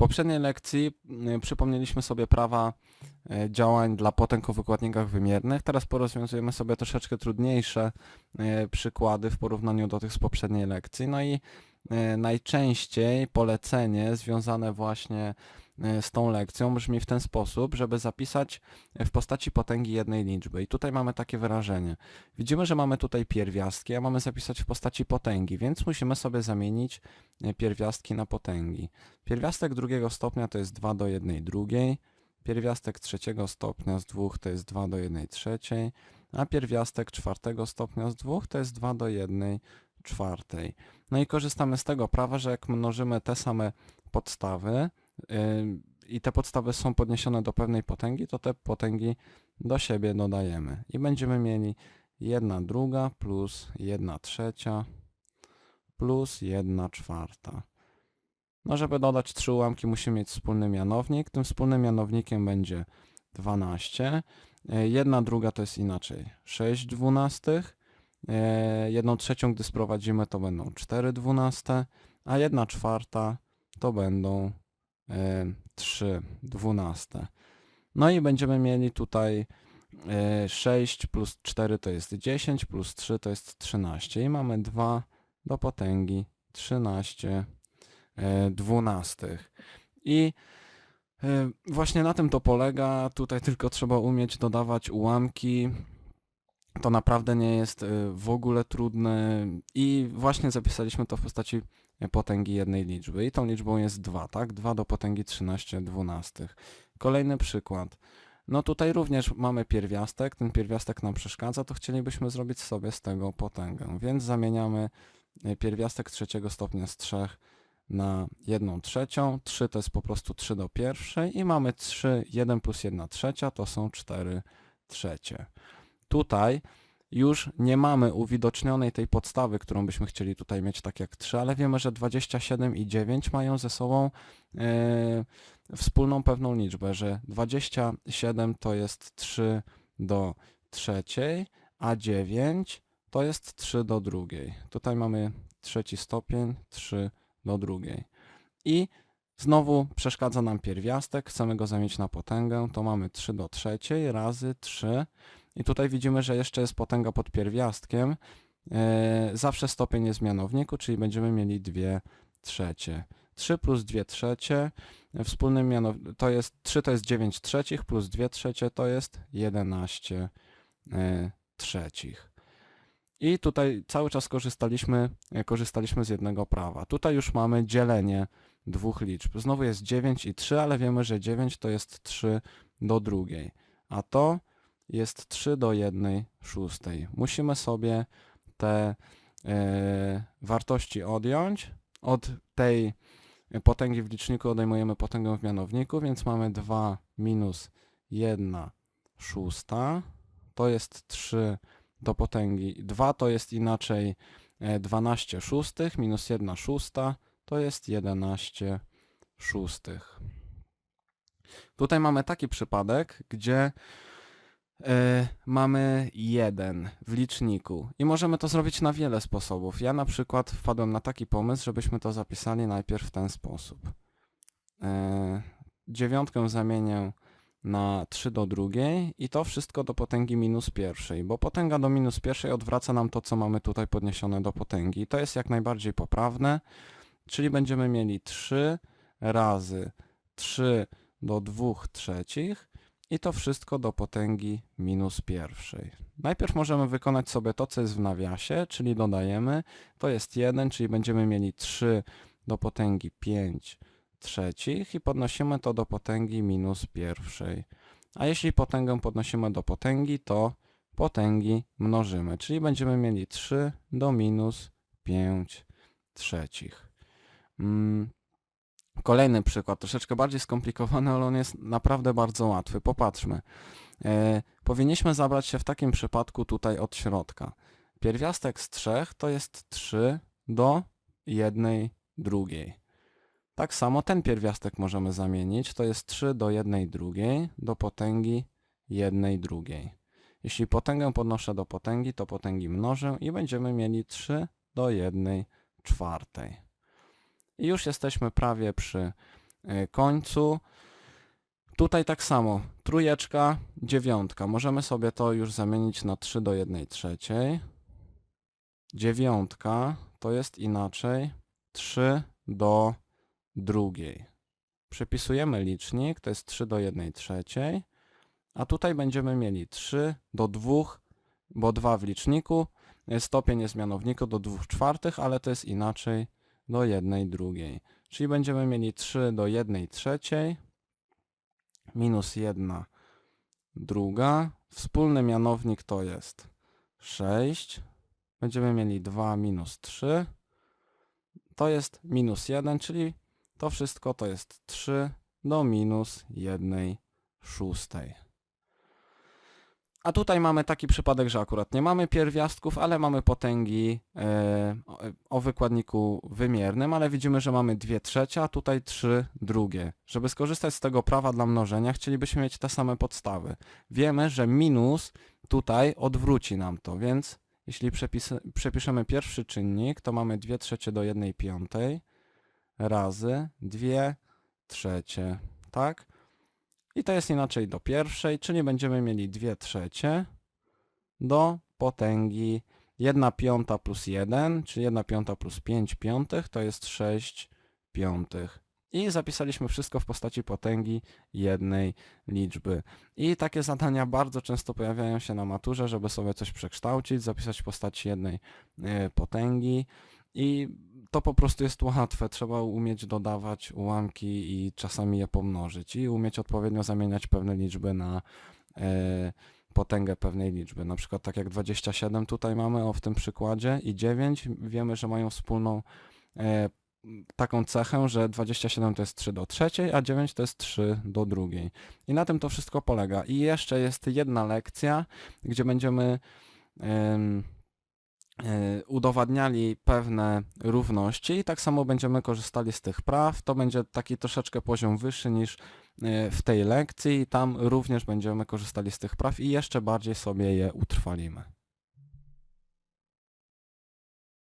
poprzedniej lekcji y, przypomnieliśmy sobie prawa y, działań dla potęg o wykładnikach wymiernych. Teraz porozwiązujemy sobie troszeczkę trudniejsze y, przykłady w porównaniu do tych z poprzedniej lekcji. No i y, najczęściej polecenie związane właśnie z tą lekcją brzmi w ten sposób, żeby zapisać w postaci potęgi jednej liczby. I tutaj mamy takie wyrażenie. Widzimy, że mamy tutaj pierwiastki, a mamy zapisać w postaci potęgi, więc musimy sobie zamienić y, pierwiastki na potęgi. Pierwiastek drugiego stopnia to jest 2 do 1 drugiej, pierwiastek trzeciego stopnia z 2 to jest 2 do 1 trzeciej, a pierwiastek czwartego stopnia z 2 to jest 2 do 1 czwartej. No i korzystamy z tego prawa, że jak mnożymy te same podstawy i te podstawy są podniesione do pewnej potęgi, to te potęgi do siebie dodajemy. I będziemy mieli 1 druga plus 1 trzecia plus 1 czwarta. No, żeby dodać trzy ułamki, musimy mieć wspólny mianownik. Tym wspólnym mianownikiem będzie 12. E, Jedna druga to jest inaczej 6 dwunastych. E, Jedną trzecią, gdy sprowadzimy, to będą 4 dwunaste, a jedna czwarta to będą e, 3 dwunaste. No i będziemy mieli tutaj e, 6 plus 4 to jest 10, plus 3 to jest 13. I mamy 2 do potęgi 13 e, dwunastych. I e, właśnie na tym to polega. Tutaj tylko trzeba umieć dodawać ułamki. To naprawdę nie jest e, w ogóle trudne. I właśnie zapisaliśmy to w postaci e, potęgi jednej liczby. I tą liczbą jest 2, tak? 2 do potęgi 13 dwunastych. Kolejny przykład. No tutaj również mamy pierwiastek. Ten pierwiastek nam przeszkadza, to chcielibyśmy zrobić sobie z tego potęgę. Więc zamieniamy e, pierwiastek trzeciego stopnia z 3 na 1 trzecią. 3 to jest po prostu 3 do pierwszej i mamy 3, 1 plus 1 trzecia to są 4 trzecie. Tutaj już nie mamy uwidocznionej tej podstawy, którą byśmy chcieli tutaj mieć tak jak 3, ale wiemy, że 27 i 9 mają ze sobą e, wspólną pewną liczbę, że 27 to jest 3 do trzeciej, a 9 to jest 3 do drugiej. Tutaj mamy trzeci stopień, 3 do drugiej. I znowu przeszkadza nam pierwiastek, chcemy go zamienić na potęgę, to mamy 3 do trzeciej razy 3. I tutaj widzimy, że jeszcze jest potęga pod pierwiastkiem. E, zawsze stopień jest mianowniku, czyli będziemy mieli 2 trzecie. 3 plus 2 trzecie, wspólnym mianownikiem, to jest 3 to jest 9 trzecich, plus 2 trzecie to jest 11 e, trzecich. I tutaj cały czas korzystaliśmy, e, korzystaliśmy z jednego prawa. Tutaj już mamy dzielenie dwóch liczb. Znowu jest 9 i 3, ale wiemy, że 9 to jest 3 do drugiej, a to jest 3 do 1 szóstej. Musimy sobie te e, wartości odjąć. Od tej potęgi w liczniku odejmujemy potęgę w mianowniku, więc mamy 2 minus 1 szósta. To jest 3 do potęgi 2 to jest inaczej e, 12 szóstych minus 1 szósta to jest 11 szóstych. Tutaj mamy taki przypadek, gdzie e, mamy 1 w liczniku i możemy to zrobić na wiele sposobów. Ja na przykład wpadłem na taki pomysł, żebyśmy to zapisali najpierw w ten sposób. E, dziewiątkę zamienię na 3 do drugiej i to wszystko do potęgi minus pierwszej, bo potęga do minus pierwszej odwraca nam to, co mamy tutaj podniesione do potęgi. I to jest jak najbardziej poprawne, czyli będziemy mieli 3 razy 3 do 2 trzecich i to wszystko do potęgi minus pierwszej. Najpierw możemy wykonać sobie to, co jest w nawiasie, czyli dodajemy, to jest 1, czyli będziemy mieli 3 do potęgi 5 trzecich i podnosimy to do potęgi minus pierwszej. A jeśli potęgę podnosimy do potęgi, to potęgi mnożymy, czyli będziemy mieli 3 do minus 5 trzecich. Kolejny przykład, troszeczkę bardziej skomplikowany, ale on jest naprawdę bardzo łatwy. Popatrzmy. E, powinniśmy zabrać się w takim przypadku tutaj od środka. Pierwiastek z 3 to jest 3 do 1 drugiej. Tak samo ten pierwiastek możemy zamienić, to jest 3 do 1 drugiej do potęgi 1 drugiej. Jeśli potęgę podnoszę do potęgi, to potęgi mnożę i będziemy mieli 3 do 1 czwartej. I już jesteśmy prawie przy e, końcu. Tutaj tak samo, trójeczka, dziewiątka. Możemy sobie to już zamienić na 3 do 1 trzeciej. Dziewiątka to jest inaczej 3 do drugiej. Przepisujemy licznik, to jest 3 do 1 trzeciej. A tutaj będziemy mieli 3 do 2, bo 2 w liczniku, e, stopień jest mianowniku do 2 czwartych, ale to jest inaczej do 1 drugiej. Czyli będziemy mieli 3 do 1 trzeciej minus 1 druga. Wspólny mianownik to jest 6. Będziemy mieli 2 minus 3. To jest minus 1, czyli to wszystko to jest 3 do minus 1 szóstej. A tutaj mamy taki przypadek, że akurat nie mamy pierwiastków, ale mamy potęgi e, o, o wykładniku wymiernym, ale widzimy, że mamy 2 trzecie, a tutaj 3 drugie. Żeby skorzystać z tego prawa dla mnożenia, chcielibyśmy mieć te same podstawy. Wiemy, że minus tutaj odwróci nam to, więc jeśli przepis, przepiszemy pierwszy czynnik, to mamy 2 trzecie do 1 piątej razy 2 trzecie, tak? I to jest inaczej do pierwszej, czyli będziemy mieli 2 trzecie do potęgi 1 piąta plus 1, czyli 1 piąta plus 5 piątych, to jest 6 piątych. I zapisaliśmy wszystko w postaci potęgi jednej liczby. I takie zadania bardzo często pojawiają się na maturze, żeby sobie coś przekształcić, zapisać w postaci jednej e, potęgi. I to po prostu jest łatwe. Trzeba umieć dodawać ułamki i czasami je pomnożyć. I umieć odpowiednio zamieniać pewne liczby na e, potęgę pewnej liczby. Na przykład tak jak 27 tutaj mamy o w tym przykładzie i 9 wiemy, że mają wspólną e, taką cechę, że 27 to jest 3 do trzeciej, a 9 to jest 3 do drugiej. I na tym to wszystko polega. I jeszcze jest jedna lekcja, gdzie będziemy em, udowadniali pewne równości i tak samo będziemy korzystali z tych praw. To będzie taki troszeczkę poziom wyższy niż e, w tej lekcji i tam również będziemy korzystali z tych praw i jeszcze bardziej sobie je utrwalimy.